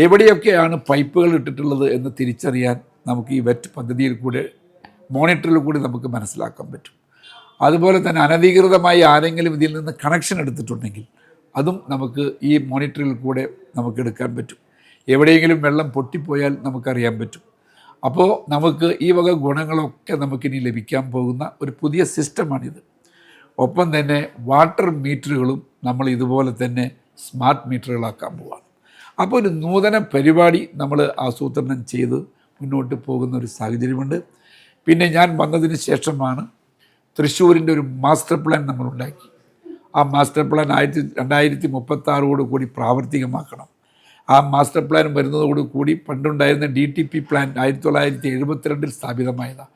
എവിടെയൊക്കെയാണ് പൈപ്പുകൾ ഇട്ടിട്ടുള്ളത് എന്ന് തിരിച്ചറിയാൻ നമുക്ക് ഈ വെറ്റ് പദ്ധതിയിൽ കൂടെ മോണിറ്ററിൽ കൂടി നമുക്ക് മനസ്സിലാക്കാൻ പറ്റും. അതുപോലെ തന്നെ അനധികൃതമായി ആരെങ്കിലും ഇതിൽ നിന്ന് കണക്ഷൻ എടുത്തിട്ടുണ്ടെങ്കിൽ അതും നമുക്ക് ഈ മോണിറ്ററിൽ കൂടെ നമുക്ക് എടുക്കാൻ പറ്റും. എവിടെയെങ്കിലും വെള്ളം പൊട്ടിപ്പോയാൽ നമുക്കറിയാൻ പറ്റും. അപ്പോൾ നമുക്ക് ഈ വക ഗുണങ്ങളൊക്കെ നമുക്കിനി ലഭിക്കാൻ പോകുന്ന ഒരു പുതിയ സിസ്റ്റമാണിത്. ഒപ്പം തന്നെ വാട്ടർ മീറ്ററുകളും നമ്മൾ ഇതുപോലെ തന്നെ സ്മാർട്ട് മീറ്ററുകളാക്കാൻ പോവാണ്. അപ്പോൾ ഒരു നൂതന പരിപാടി നമ്മൾ ആസൂത്രണം ചെയ്ത് മുന്നോട്ട് പോകുന്ന ഒരു സാഹചര്യമുണ്ട്. പിന്നെ ഞാൻ വന്നതിന് ശേഷമാണ് തൃശ്ശൂരിന്റെ ഒരു മാസ്റ്റർ പ്ലാൻ നമ്മൾ ഉണ്ടാക്കി. ആ മാസ്റ്റർ പ്ലാൻ ആയിരത്തി രണ്ടായിരത്തി മുപ്പത്താറോട് കൂടി പ്രാവർത്തികമാക്കണം. ആ മാസ്റ്റർ പ്ലാൻ വരുന്നതോട് കൂടി പണ്ടുണ്ടായിരുന്ന ഡി ടി പി പ്ലാൻ ആയിരത്തി തൊള്ളായിരത്തി എഴുപത്തിരണ്ടിൽ സ്ഥാപിതമായതാണ്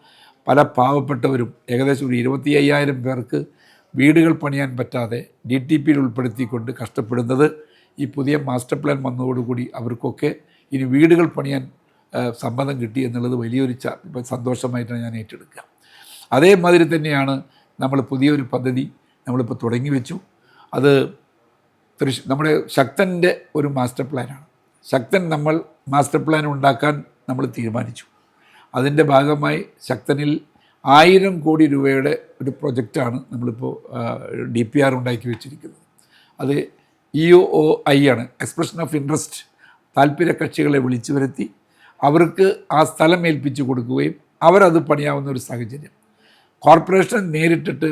പല പാവപ്പെട്ടവരും ഏകദേശം ഒരു ഇരുപത്തി അയ്യായിരം പേർക്ക് വീടുകൾ പണിയാൻ പറ്റാതെ ഡി ടി പിയിൽ ഉൾപ്പെടുത്തിക്കൊണ്ട് കഷ്ടപ്പെടുന്നത് ഈ പുതിയ മാസ്റ്റർ പ്ലാൻ വന്നതോടുകൂടി അവർക്കൊക്കെ ഇനി വീടുകൾ പണിയാൻ സമ്മതം കിട്ടി എന്നുള്ളത് വലിയൊരു സന്തോഷമായിട്ടാണ് ഞാൻ ഏറ്റെടുക്കുക. അതേമാതിരി തന്നെയാണ് നമ്മൾ പുതിയൊരു പദ്ധതി നമ്മളിപ്പോൾ തുടങ്ങി വെച്ചു. അത് തൃശ് നമ്മുടെ ശക്തന്റെ ഒരു മാസ്റ്റർ പ്ലാനാണ്. ശക്തൻ നമ്മൾ മാസ്റ്റർ പ്ലാൻ ഉണ്ടാക്കാൻ നമ്മൾ തീരുമാനിച്ചു. അതിന്റെ ഭാഗമായി ശക്തനിൽ ആയിരം കോടി രൂപയുടെ ഒരു പ്രൊജക്റ്റാണ് നമ്മളിപ്പോൾ ഡി പി ആർ ഉണ്ടാക്കി വെച്ചിരിക്കുന്നത്. അത് ഇ ഒ ഐ ആണ്. എക്സ്പ്രഷൻ ഓഫ് ഇൻട്രസ്റ്റ് താല്പര്യ കക്ഷികളെ വിളിച്ചു വരുത്തി അവർക്ക് ആ സ്ഥലം ഏൽപ്പിച്ചു കൊടുക്കുകയും അവരത് പണിയാവുന്ന ഒരു സാഹചര്യം. കോർപ്പറേഷൻ നേരിട്ടിട്ട്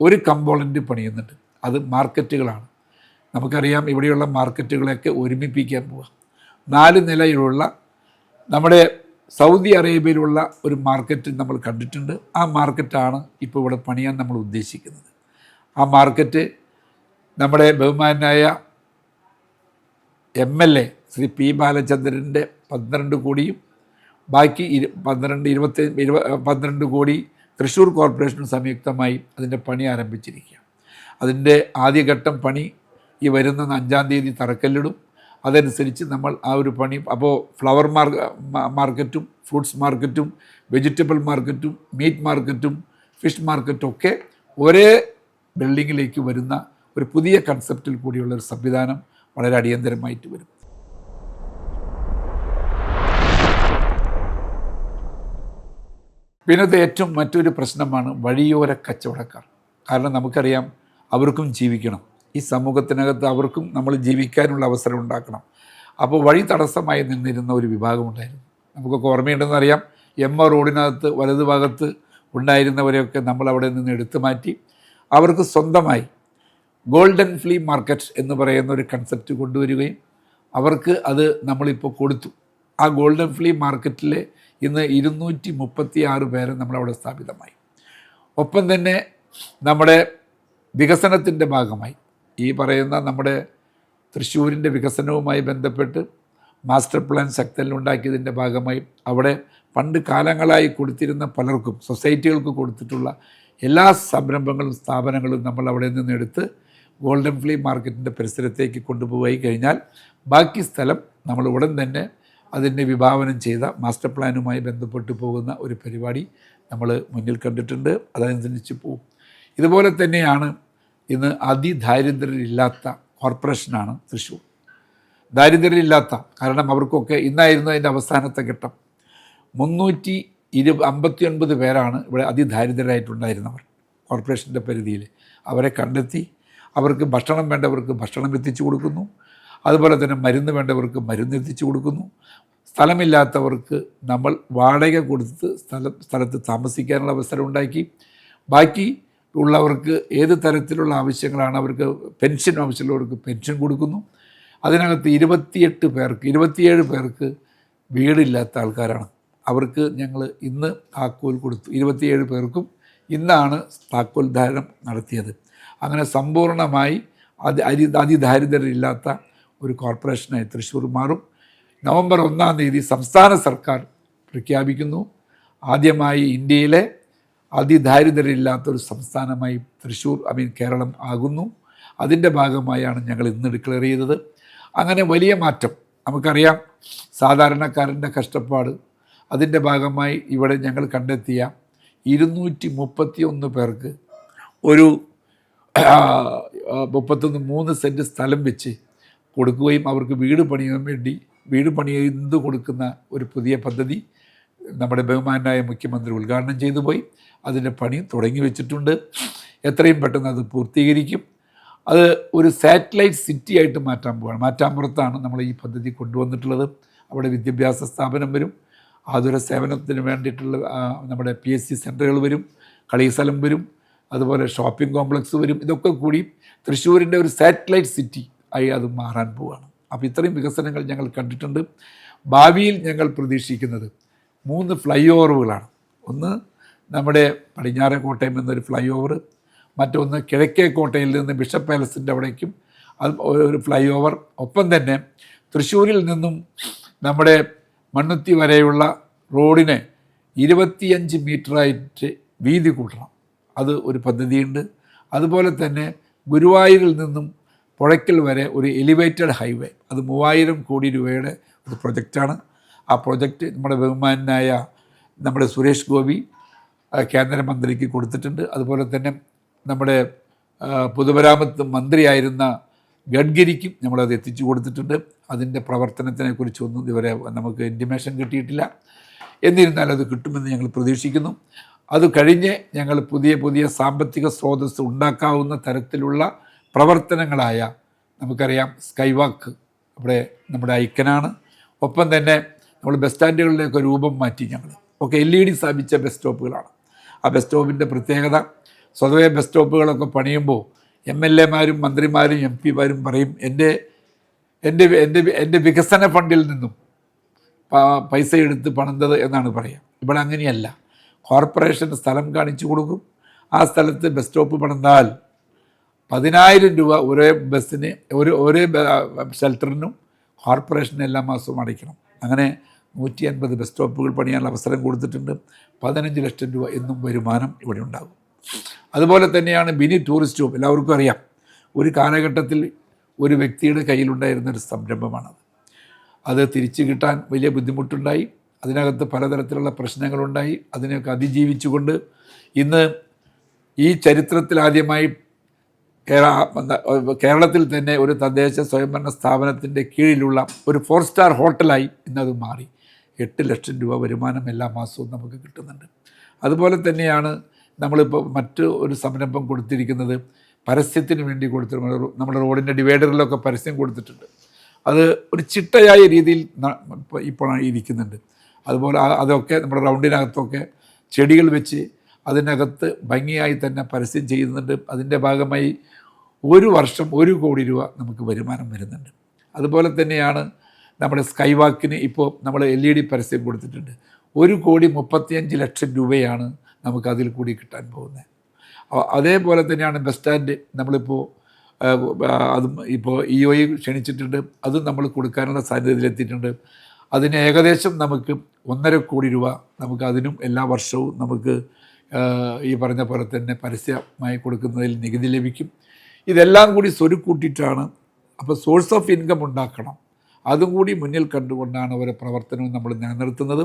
ഒരു കമ്പോളന്റ് പണിയുന്നുണ്ട്. അത് മാർക്കറ്റുകളാണ്. നമുക്കറിയാം ഇവിടെയുള്ള മാർക്കറ്റുകളെയൊക്കെ ഒരുമിപ്പിക്കാൻ പോവാം. നാല് നിലയിലുള്ള നമ്മുടെ സൗദി അറേബ്യയിലുള്ള ഒരു മാർക്കറ്റ് നമ്മൾ കണ്ടിട്ടുണ്ട്. ആ മാർക്കറ്റാണ് ഇപ്പോൾ ഇവിടെ പണിയാൻ നമ്മൾ ഉദ്ദേശിക്കുന്നത്. ആ മാർക്കറ്റ് നമ്മുടെ ബഹുമാനായ M L A Shri P ബാലചന്ദ്രന്റെ പന്ത്രണ്ട് കോടിയും ബാക്കി ഇരു പന്ത്രണ്ട് ഇരുപത്തി ഇരുപ പന്ത്രണ്ട് കോടി തൃശ്ശൂർ കോർപ്പറേഷൻ സംയുക്തമായി അതിന്റെ പണി ആരംഭിച്ചിരിക്കുക അതിന്റെ ആദ്യഘട്ടം പണി ഈ വരുന്ന അഞ്ചാം തീയതി തറക്കല്ലിടും. അതനുസരിച്ച് നമ്മൾ ആ ഒരു പണി അപ്പോൾ ഫ്ലവർ മാർക്കറ്റും ഫ്രൂട്ട്സ് മാർക്കറ്റും വെജിറ്റബിൾ മാർക്കറ്റും മീറ്റ് മാർക്കറ്റും ഫിഷ് മാർക്കറ്റും ഒക്കെ ഒരേ ബിൽഡിങ്ങിലേക്ക് വരുന്ന ഒരു പുതിയ കൺസെപ്റ്റിൽ കൂടിയുള്ള ഒരു സംവിധാനം വളരെ അടിയന്തരമായിട്ട് വരും. പിന്നത് ഏറ്റവും മറ്റൊരു പ്രശ്നമാണ് വഴിയോര കച്ചവടക്കാർ. കാരണം നമുക്കറിയാം അവർക്കും ജീവിക്കണം. ഈ സമൂഹത്തിനകത്ത് അവർക്കും നമ്മൾ ജീവിക്കാനുള്ള അവസരം ഉണ്ടാക്കണം. അപ്പോൾ വഴി തടസ്സമായി നിന്നിരുന്ന ഒരു വിഭാഗമുണ്ടായിരുന്നു. നമുക്കൊക്കെ ഓർമ്മയുണ്ടെന്ന് അറിയാം എം എ റോഡിനകത്ത് വലതുഭാഗത്ത് ഉണ്ടായിരുന്നവരെയൊക്കെ നമ്മൾ അവിടെ നിന്ന് എടുത്തു മാറ്റി അവർക്ക് സ്വന്തമായി ഗോൾഡൻ ഫ്ലീ മാർക്കറ്റ് എന്ന് പറയുന്ന ഒരു കൺസെപ്റ്റ് കൊണ്ടുവരികയും അവർക്ക് അത് നമ്മളിപ്പോൾ കൊടുത്തു. ആ ഗോൾഡൻ ഫ്ലീ മാർക്കറ്റിൽ ഇന്ന് ഇരുന്നൂറ്റി മുപ്പത്തി ആറ് പേരെ നമ്മളവിടെ സ്ഥാപിതമായി. ഒപ്പം തന്നെ നമ്മുടെ വികസനത്തിന്റെ ഭാഗമായി. ഈ പറയുന്ന നമ്മുടെ തൃശ്ശൂരിന്റെ വികസനവുമായി ബന്ധപ്പെട്ട് മാസ്റ്റർ പ്ലാൻ ശക്തനിലുണ്ടാക്കിയതിന്റെ ഭാഗമായി അവിടെ പണ്ട് കാലങ്ങളായി കൊടുത്തിരുന്ന പലർക്കും സൊസൈറ്റികൾക്ക് കൊടുത്തിട്ടുള്ള എല്ലാ സംരംഭങ്ങളും സ്ഥാപനങ്ങളും നമ്മൾ അവിടെ നിന്ന് എടുത്ത് ഗോൾഡൻ ഫ്ലീ മാർക്കറ്റിന്റെ പരിസരത്തേക്ക് കൊണ്ടുപോയി കഴിഞ്ഞാൽ ബാക്കി സ്ഥലം നമ്മൾ ഉടൻ തന്നെ അതിന്റെ വിഭാവനം ചെയ്ത മാസ്റ്റർ പ്ലാനുമായി ബന്ധപ്പെട്ട് പോകുന്ന ഒരു പരിപാടി നമ്മൾ മുന്നിൽ കണ്ടിട്ടുണ്ട്. അതനുസരിച്ച് പോവും. ഇതുപോലെ തന്നെയാണ് ഇന്ന് അതിദാരിദ്ര്യമില്ലാത്ത കോർപ്പറേഷനാണ് തൃശ്ശൂർ. ദാരിദ്ര്യമില്ലാത്ത കാരണം അവർക്കൊക്കെ ഇന്നായിരുന്നു അതിന്റെ അവസാനത്തെ ഘട്ടം. മുന്നൂറ്റി ഇരു അമ്പത്തി ഒൻപത് പേരാണ് ഇവിടെ അതിദാരിദ്ര്യരായിട്ടുണ്ടായിരുന്നവർ കോർപ്പറേഷന്റെ പരിധിയിൽ. അവരെ കണ്ടെത്തി അവർക്ക് ഭക്ഷണം വേണ്ടവർക്ക് ഭക്ഷണം എത്തിച്ചു കൊടുക്കുന്നു. അതുപോലെ തന്നെ മരുന്ന് വേണ്ടവർക്ക് മരുന്ന് എത്തിച്ചു കൊടുക്കുന്നു. സ്ഥലമില്ലാത്തവർക്ക് നമ്മൾ വാടക കൊടുത്ത് സ്ഥലം സ്ഥലത്ത് താമസിക്കാനുള്ള അവസരം ഉണ്ടാക്കി. ബാക്കി ഉള്ളവർക്ക് ഏത് തരത്തിലുള്ള ആവശ്യങ്ങളാണ് അവർക്ക് പെൻഷൻ ആവശ്യമുള്ളവർക്ക് പെൻഷൻ കൊടുക്കുന്നു. അതിനകത്ത് ഇരുപത്തിയെട്ട് പേർക്ക് ഇരുപത്തിയേഴ് പേർക്ക് വീടില്ലാത്ത ആൾക്കാരാണ്. അവർക്ക് ഞങ്ങൾ ഇന്ന് താക്കോൽ കൊടുത്തു. ഇരുപത്തിയേഴ് പേർക്കും ഇന്നാണ് താക്കോൽ ധാരണം നടത്തിയത്. അങ്ങനെ സമ്പൂർണമായി അതി അരി അതിദാരിദ്ര്യമില്ലാത്ത ഒരു കോർപ്പറേഷനായി തൃശ്ശൂർ മാറും. നവംബർ ഒന്നാം തീയതി സംസ്ഥാന സർക്കാർ പ്രഖ്യാപിക്കുന്നു. ആദ്യമായി ഇന്ത്യയിലെ അതിദാരിദ്ര്യമില്ലാത്ത ഒരു സംസ്ഥാനമായി തൃശ്ശൂർ ഐ മീൻ കേരളം ആകുന്നു. അതിന്റെ ഭാഗമായാണ് ഞങ്ങൾ ഇന്ന് ഡിക്ലെയർ ചെയ്തത്. അങ്ങനെ വലിയ മാറ്റം നമുക്കറിയാം. സാധാരണക്കാരന്റെ കഷ്ടപ്പാട് അതിന്റെ ഭാഗമായി ഇവിടെ ഞങ്ങൾ കണ്ടെത്തിയ ഇരുന്നൂറ്റി മുപ്പത്തി ഒന്ന് പേർക്ക് ഒരു മുപ്പത്തൊന്ന് മൂന്ന് സെന്റ് സ്ഥലം വെച്ച് കൊടുക്കുകയും അവർക്ക് വീട് പണിയാൻ വേണ്ടി വീട് പണിയുന്നത് കൊടുക്കുന്ന ഒരു പുതിയ പദ്ധതി നമ്മുടെ ബഹുമാനായ മുഖ്യമന്ത്രി ഉദ്ഘാടനം ചെയ്തു പോയി. അതിന്റെ പണി തുടങ്ങി വെച്ചിട്ടുണ്ട്. എത്രയും പെട്ടെന്ന് അത് പൂർത്തീകരിക്കും. അത് ഒരു സാറ്റലൈറ്റ് സിറ്റി ആയിട്ട് മാറ്റാൻ പോവുകയാണ് മാറ്റാമ്പുറത്താണ് നമ്മൾ ഈ പദ്ധതി കൊണ്ടുവന്നിട്ടുള്ളത്. അവിടെ വിദ്യാഭ്യാസ സ്ഥാപനം വരും. ആതുര സേവനത്തിന് വേണ്ടിയിട്ടുള്ള നമ്മുടെ പി എസ് സി സെന്ററുകൾ വരും. കളിസ്ഥലം വരും. അതുപോലെ ഷോപ്പിംഗ് കോംപ്ലക്സ് വരും. ഇതൊക്കെ കൂടി തൃശ്ശൂരിന്റെ ഒരു സാറ്റലൈറ്റ് സിറ്റി ആയി അത് മാറാൻ പോവുകയാണ് അപ്പോൾ ഇത്രയും വികസനങ്ങൾ ഞങ്ങൾ കണ്ടിട്ടുണ്ട്. ഭാവിയിൽ ഞങ്ങൾ പ്രതീക്ഷിക്കുന്നത് മൂന്ന് ഫ്ലൈ ഓവറുകളാണ് ഒന്ന് നമ്മുടെ പടിഞ്ഞാറൻ കോട്ടയം എന്നൊരു ഫ്ലൈ ഓവർ മറ്റൊന്ന് കിഴക്കേ കോട്ടയിൽ നിന്ന് ബിഷപ്പ് പാലസിന്റെ അവിടേക്കും അത് ഒരു ഫ്ലൈ ഓവർ ഒപ്പം തന്നെ തൃശ്ശൂരിൽ നിന്നും നമ്മുടെ മണ്ണുത്തി വരെയുള്ള റോഡിനെ ഇരുപത്തിയഞ്ച് മീറ്ററായിട്ട് വീതി കൂട്ടണം. അത് ഒരു പദ്ധതിയുണ്ട്. അതുപോലെ തന്നെ ഗുരുവായൂരിൽ നിന്നും പുഴയ്ക്കൽ വരെ ഒരു എലിവേറ്റഡ് ഹൈവേ അത് മൂവായിരം കോടി രൂപയുടെ ഒരു പ്രൊജക്റ്റാണ് ആ പ്രൊജക്റ്റ് നമ്മുടെ ബഹുമാനായ നമ്മുടെ സുരേഷ് ഗോപി കേന്ദ്രമന്ത്രിക്ക് കൊടുത്തിട്ടുണ്ട്. അതുപോലെ തന്നെ നമ്മുടെ പൊതുമരാമത്ത് മന്ത്രിയായിരുന്ന ഗഡ്കരിക്കും നമ്മളത് എത്തിച്ചു കൊടുത്തിട്ടുണ്ട്. അതിന്റെ പ്രവർത്തനത്തിനെക്കുറിച്ചൊന്നും ഇതുവരെ നമുക്ക് ഇന്റിമേഷൻ കിട്ടിയിട്ടില്ല. എന്നിരുന്നാലും അത് കിട്ടുമെന്ന് ഞങ്ങൾ പ്രതീക്ഷിക്കുന്നു. അത് കഴിഞ്ഞ് ഞങ്ങൾ പുതിയ പുതിയ സാമ്പത്തിക സ്രോതസ് ഉണ്ടാക്കാവുന്ന തരത്തിലുള്ള പ്രവർത്തനങ്ങളായ നമുക്കറിയാം സ്കൈവാക്ക് ഇവിടെ നമ്മുടെ ഐക്കനാണ് ഒപ്പം തന്നെ നമ്മൾ ബസ് സ്റ്റാൻഡുകളിലേക്ക് രൂപം മാറ്റി ഞങ്ങൾ. ഒക്കെ എൽ ഇ ഡി സ്ഥാപിച്ച ബസ് സ്റ്റോപ്പുകളാണ്. ആ ബസ് സ്റ്റോപ്പിന്റെ പ്രത്യേകത സ്വതവേ ബസ് സ്റ്റോപ്പുകളൊക്കെ പണിയുമ്പോൾ എം എൽ എമാരും മന്ത്രിമാരും എം പിമാരും പറയും എന്റെ എന്റെ എന്റെ എന്റെ വികസന ഫണ്ടിൽ നിന്നും പൈസ എടുത്ത് പണിതത് എന്നാണ് പറയുക. ഇവിടെ അങ്ങനെയല്ല. കോർപ്പറേഷൻ സ്ഥലം കാണിച്ചു കൊടുക്കും. ആ സ്ഥലത്ത് ബസ് സ്റ്റോപ്പ് പണിതാൽ പതിനായിരം രൂപ ഒരേ ബസ്സിന് ഒരു ഒരേ ഷെൽട്ടറിനും കോർപ്പറേഷൻ എല്ലാ മാസവും അടയ്ക്കണം. അങ്ങനെ നൂറ്റി അൻപത് ബസ് സ്റ്റോപ്പുകൾ പണിയാനുള്ള അവസരം കൊടുത്തിട്ടുണ്ട്. പതിനഞ്ച് ലക്ഷം രൂപ എന്നും വരുമാനം ഇവിടെ ഉണ്ടാകും. അതുപോലെ തന്നെയാണ് ബിനി ടൂറിസ്റ്റ് ഹോം എല്ലാവർക്കും അറിയാം. ഒരു കാലഘട്ടത്തിൽ ഒരു വ്യക്തിയുടെ കയ്യിലുണ്ടായിരുന്ന ഒരു സംരംഭമാണത്. അത് തിരിച്ചു കിട്ടാൻ വലിയ ബുദ്ധിമുട്ടുണ്ടായി. അതിനകത്ത് പലതരത്തിലുള്ള പ്രശ്നങ്ങളുണ്ടായി. അതിനെയൊക്കെ അതിജീവിച്ചുകൊണ്ട് ഇന്ന് ഈ ചരിത്രത്തിൽ ആദ്യമായി കേരളത്തിൽ തന്നെ ഒരു തദ്ദേശ സ്വയംഭരണ സ്ഥാപനത്തിന്റെ കീഴിലുള്ള ഒരു ഫോർ സ്റ്റാർ ഹോട്ടലായി ഇന്നത് മാറി. എട്ട് ലക്ഷം രൂപ വരുമാനം എല്ലാ മാസവും നമുക്ക് കിട്ടുന്നുണ്ട്. അതുപോലെ തന്നെയാണ് നമ്മളിപ്പോൾ മറ്റ് ഒരു സംരംഭം കൊടുത്തിരിക്കുന്നത് പരസ്യത്തിന് വേണ്ടി കൊടുത്തിട്ടുണ്ട് നമ്മുടെ റോഡിന്റെ ഡിവൈഡറിലൊക്കെ പരസ്യം കൊടുത്തിട്ടുണ്ട്. അത് ഒരു ചിട്ടയായ രീതിയിൽ ഇപ്പോൾ ഇരിക്കുന്നുണ്ട്. അതുപോലെ അതൊക്കെ നമ്മുടെ റൗണ്ടിനകത്തൊക്കെ ചെടികൾ വെച്ച് അതിനകത്ത് ഭംഗിയായി തന്നെ പരസ്യം ചെയ്യുന്നുണ്ട്. അതിന്റെ ഭാഗമായി ഒരു വർഷം ഒരു കോടി രൂപ നമുക്ക് വരുമാനം വരുന്നുണ്ട്. അതുപോലെ തന്നെയാണ് നമ്മുടെ സ്കൈ വാക്കിന് ഇപ്പോൾ നമ്മൾ എൽ ഇ ഡി പരസ്യം കൊടുത്തിട്ടുണ്ട്. ഒരു കോടി മുപ്പത്തിയഞ്ച് ലക്ഷം രൂപയാണ് നമുക്ക് അതിൽ കൂടി കിട്ടാൻ പോകുന്നത്. അതേപോലെ തന്നെയാണ് ബസ് സ്റ്റാൻഡ് നമ്മളിപ്പോൾ അതും ഇപ്പോൾ ഇ ഒ ക്ഷണിച്ചിട്ടുണ്ട്. അതും നമ്മൾ കൊടുക്കാനുള്ള സാധ്യതയിലെത്തിയിട്ടുണ്ട്. അതിന് ഏകദേശം നമുക്ക് ഒന്നര കോടി രൂപ നമുക്ക് അതിനും എല്ലാ വർഷവും നമുക്ക് ഈ പറഞ്ഞ പോലെ തന്നെ പരസ്യമായി കൊടുക്കുന്നതിൽ നികുതി ലഭിക്കും. ഇതെല്ലാം കൂടി സ്വരുക്കൂട്ടിയിട്ടാണ് അപ്പോൾ സോഴ്സ് ഓഫ് ഇൻകം ഉണ്ടാക്കണം. അതും കൂടി മുന്നിൽ കണ്ടുകൊണ്ടാണ് ഓരോ പ്രവർത്തനവും നമ്മൾ നിലനിർത്തുന്നത്.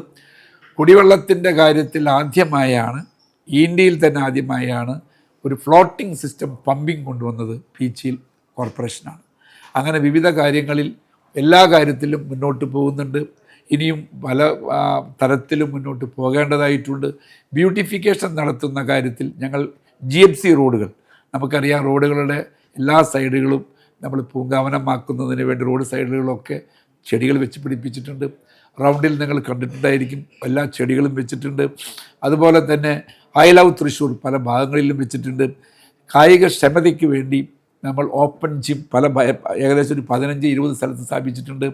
കുടിവെള്ളത്തിന്റെ കാര്യത്തിൽ ആദ്യമായാണ് ഇന്ത്യയിൽ തന്നെ ആദ്യമായാണ് ഒരു ഫ്ലോട്ടിംഗ് സിസ്റ്റം പമ്പിംഗ് കൊണ്ടുവന്നത് പീച്ചിൽ കോർപ്പറേഷനാണ് അങ്ങനെ വിവിധ കാര്യങ്ങളിൽ എല്ലാ കാര്യത്തിലും മുന്നോട്ട് പോകുന്നുണ്ട്. ഇനിയും പല തരത്തിലും മുന്നോട്ട് പോകേണ്ടതായിട്ടുണ്ട്. ബ്യൂട്ടിഫിക്കേഷൻ നടത്തുന്ന കാര്യത്തിൽ ഞങ്ങൾ ജി എം സി റോഡുകൾ നമുക്കറിയാം റോഡുകളുടെ എല്ലാ സൈഡുകളും നമ്മൾ പൂങ്കാവനമാക്കുന്നതിന് വേണ്ടി റോഡ് സൈഡുകളൊക്കെ ചെടികൾ വെച്ച് പിടിപ്പിച്ചിട്ടുണ്ട്. റൗണ്ടിൽ നിങ്ങൾ കണ്ടിട്ടുണ്ടായിരിക്കും എല്ലാ ചെടികളും വെച്ചിട്ടുണ്ട്. അതുപോലെ തന്നെ ഐ ലവ് തൃശ്ശൂർ പല ഭാഗങ്ങളിലും വെച്ചിട്ടുണ്ട്. കായിക ക്ഷമതയ്ക്ക് വേണ്ടി നമ്മൾ ഓപ്പൺ ജിം പല ഏകദേശം ഒരു പതിനഞ്ച് ഇരുപത് സ്ഥലത്ത് സ്ഥാപിച്ചിട്ടുണ്ട്.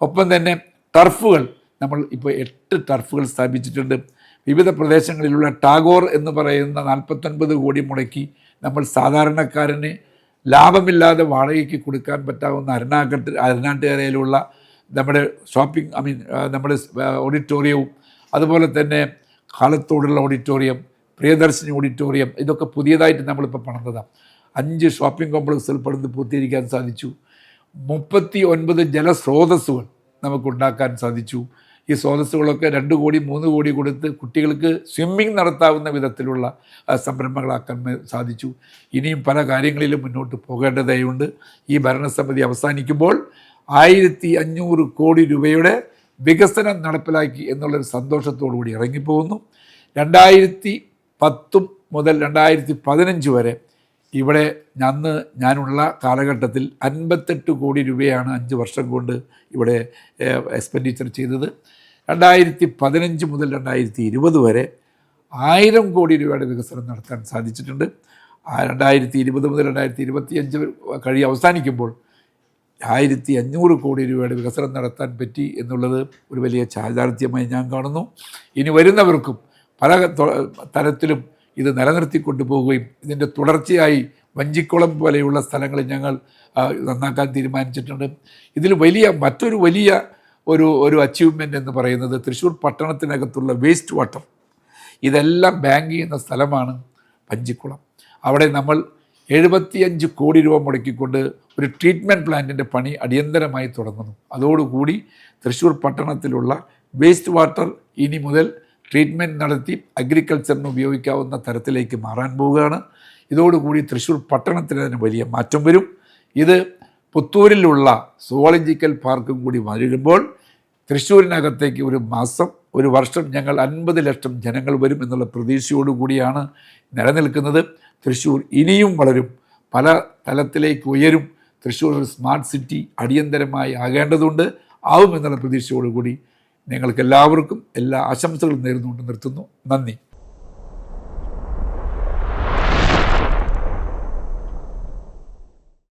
ഒപ്പം തന്നെ ടർഫുകൾ നമ്മൾ ഇപ്പോൾ എട്ട് ടർഫുകൾ സ്ഥാപിച്ചിട്ടുണ്ട്. വിവിധ പ്രദേശങ്ങളിലുള്ള ടാഗോർ എന്ന് പറയുന്ന നാൽപ്പത്തൊൻപത് കോടി മുടക്കി നമ്മൾ സാധാരണക്കാരന് ലാഭമില്ലാതെ വാടകയ്ക്ക് കൊടുക്കാൻ പറ്റാവുന്ന അരുണാകട്ട് അരുണാട്ടുകരയിലുള്ള നമ്മുടെ ഷോപ്പിംഗ് ഐ മീൻ നമ്മുടെ ഓഡിറ്റോറിയവും അതുപോലെ തന്നെ കാലത്തോടുള്ള ഓഡിറ്റോറിയം പ്രിയദർശിനി ഓഡിറ്റോറിയം ഇതൊക്കെ പുതിയതായിട്ട് നമ്മളിപ്പോൾ പണിതതാണ്. അഞ്ച് ഷോപ്പിംഗ് കോംപ്ലക്സുകൾ പണിത് പൂർത്തീകരിക്കാൻ സാധിച്ചു. മുപ്പത്തി ഒൻപത് ജലസ്രോതസ്സുകൾ നമുക്കുണ്ടാക്കാൻ സാധിച്ചു. ഈ സ്രോതസ്സുകളൊക്കെ രണ്ട് കോടി മൂന്ന് കോടി കൊടുത്ത് കുട്ടികൾക്ക് സ്വിമ്മിംഗ് നടത്താവുന്ന വിധത്തിലുള്ള സംരംഭങ്ങളാക്കാൻ സാധിച്ചു. ഇനിയും പല കാര്യങ്ങളിലും മുന്നോട്ട് പോകേണ്ടതായുണ്ട്. ഈ ഭരണസമിതി അവസാനിക്കുമ്പോൾ ആയിരത്തി അഞ്ഞൂറ് കോടി രൂപയുടെ വികസനം നടപ്പിലാക്കി എന്നുള്ളൊരു സന്തോഷത്തോടു കൂടി ഇറങ്ങിപ്പോകുന്നു. രണ്ടായിരത്തി പത്തും മുതൽ രണ്ടായിരത്തി പതിനഞ്ച് വരെ ഇവിടെ അന്ന് ഞാനുള്ള കാലഘട്ടത്തിൽ അൻപത്തെട്ട് കോടി രൂപയാണ് അഞ്ച് വർഷം കൊണ്ട് ഇവിടെ എക്സ്പെൻഡിച്ചർ ചെയ്തത്. രണ്ടായിരത്തി പതിനഞ്ച് മുതൽ രണ്ടായിരത്തി ഇരുപത് വരെ ആയിരം കോടി രൂപയുടെ വികസനം നടത്താൻ സാധിച്ചിട്ടുണ്ട്. രണ്ടായിരത്തി ഇരുപത് മുതൽ രണ്ടായിരത്തി ഇരുപത്തി അഞ്ച് കഴി അവസാനിക്കുമ്പോൾ ആയിരത്തി അഞ്ഞൂറ് കോടി രൂപയുടെ വികസനം നടത്താൻ പറ്റി എന്നുള്ളത് ഒരു വലിയ ചാരിതാർത്ഥ്യമായി ഞാൻ കാണുന്നു. ഇനി വരുന്നവർക്കും പല തരത്തിലും ഇത് നിലനിർത്തിക്കൊണ്ടു പോവുകയും ഇതിന്റെ തുടർച്ചയായി വഞ്ചിക്കുളം പോലെയുള്ള സ്ഥലങ്ങൾ ഞങ്ങൾ നന്നാക്കാൻ തീരുമാനിച്ചിട്ടുണ്ട്. ഇതിൽ വലിയ മറ്റൊരു വലിയ ഒരു ഒരു അച്ചീവ്മെന്റ് എന്ന് പറയുന്നത് തൃശ്ശൂർ പട്ടണത്തിനകത്തുള്ള വേസ്റ്റ് വാട്ടർ ഇതെല്ലാം ബാങ്ക് ചെയ്യുന്ന സ്ഥലമാണ് വഞ്ചിക്കുളം. അവിടെ നമ്മൾ എഴുപത്തിയഞ്ച് കോടി രൂപ മുടക്കിക്കൊണ്ട് ഒരു ട്രീറ്റ്മെന്റ് പ്ലാന്റിന്റെ പണി അടിയന്തരമായി തുടങ്ങുന്നു. അതോടുകൂടി തൃശ്ശൂർ പട്ടണത്തിലുള്ള വേസ്റ്റ് വാട്ടർ ഇനി മുതൽ ട്രീറ്റ്മെന്റ് നടത്തി അഗ്രികൾച്ചറിന് ഉപയോഗിക്കാവുന്ന തരത്തിലേക്ക് മാറാൻ പോവുകയാണ്. ഇതോടുകൂടി തൃശ്ശൂർ പട്ടണത്തിന് തന്നെ വലിയ മാറ്റം വരും. ഇത് പുത്തൂരിലുള്ള സുവോളജിക്കൽ പാർക്കും കൂടി വരുമ്പോൾ തൃശ്ശൂരിനകത്തേക്ക് ഒരു മാസം ഒരു വർഷം ഞങ്ങൾ അൻപത് ലക്ഷം ജനങ്ങൾ വരും എന്നുള്ള പ്രതീക്ഷയോടുകൂടിയാണ് നിലനിൽക്കുന്നത്. തൃശ്ശൂർ ഇനിയും വളരും. പല തലത്തിലേക്ക് ഉയരും. തൃശ്ശൂർ സ്മാർട്ട് സിറ്റി അടിയന്തരമായി ആകേണ്ടതുണ്ട്. ആവും എന്നുള്ള പ്രതീക്ഷയോടുകൂടി നിങ്ങൾക്ക് എല്ലാവർക്കും എല്ലാ ആശംസകളും നേരുന്നുകൊണ്ട് നിർത്തുന്നു. നന്ദി.